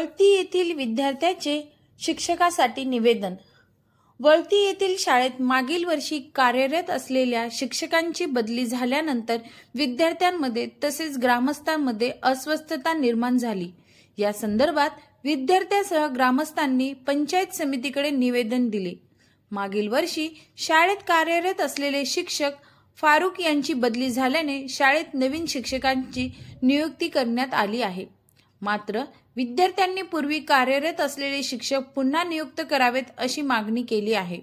वळती येथील विद्यार्थ्याचे शिक्षकासाठी निवेदन. वळती येथील शाळेत मागील वर्षी कार्यरत असलेल्या शिक्षकांची बदली झाल्यानंतर विद्यार्थ्यांमध्ये तसेच ग्रामस्थांमध्ये अस्वस्थता निर्माण झाली. या संदर्भात विद्यार्थ्यासह ग्रामस्थांनी पंचायत समितीकडे निवेदन दिले. मागील वर्षी शाळेत कार्यरत असलेले शिक्षक फारुक यांची बदली झाल्याने शाळेत नवीन शिक्षकांची नियुक्ती करण्यात आली आहे. मात्र विद्यार्थ्यांनी पूर्वी कार्यरत असलेले शिक्षक पुन्हा नियुक्त करावेत अशी मागणी केली आहे.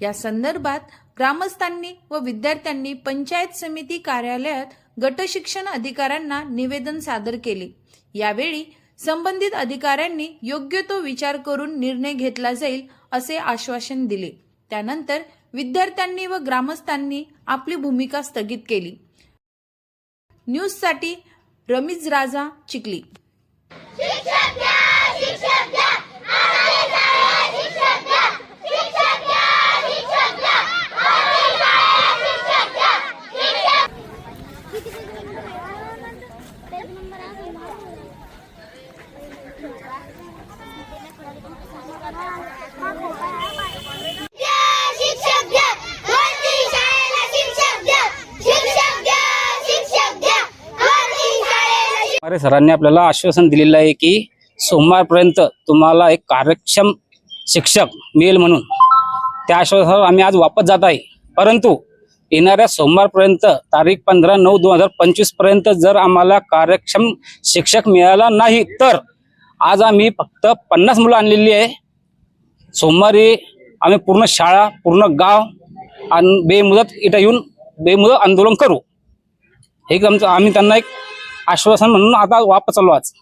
या संदर्भात ग्रामस्थांनी व विद्यार्थ्यांनी पंचायत समिती कार्यालयात गटशिक्षण अधिकाऱ्यांना निवेदन सादर केले. यावेळी संबंधित अधिकाऱ्यांनी योग्य तो विचार करून निर्णय घेतला जाईल असे आश्वासन दिले. त्यानंतर विद्यार्थ्यांनी व ग्रामस्थांनी आपली भूमिका स्थगित केली. न्यूजसाठी रमीज राजा चिखली. अरे सरांनी आपल्याला आश्वासन दिलेलं आहे की सोमवारपर्यंत तुम्हाला एक कार्यक्षम शिक्षक मिळेल म्हणून. त्या आश्वासनावर आम्ही आज वापस जात आहे. परंतु येणाऱ्या सोमवारपर्यंत तारीख पंधरा नऊ दोन हजार पंचवीसपर्यंत जर आम्हाला कार्यक्षम शिक्षक मिळाला नाही तर आज आम्ही फक्त पन्नास मुलं आणलेली आहे. सोमवारी आम्ही पूर्ण शाळा पूर्ण गाव आणि बेमुदत इथं येऊन बेमुदत आंदोलन करू. हे आमचं आम्ही त्यांना एक आश्वासन म्हणून आता वापस चालू आज.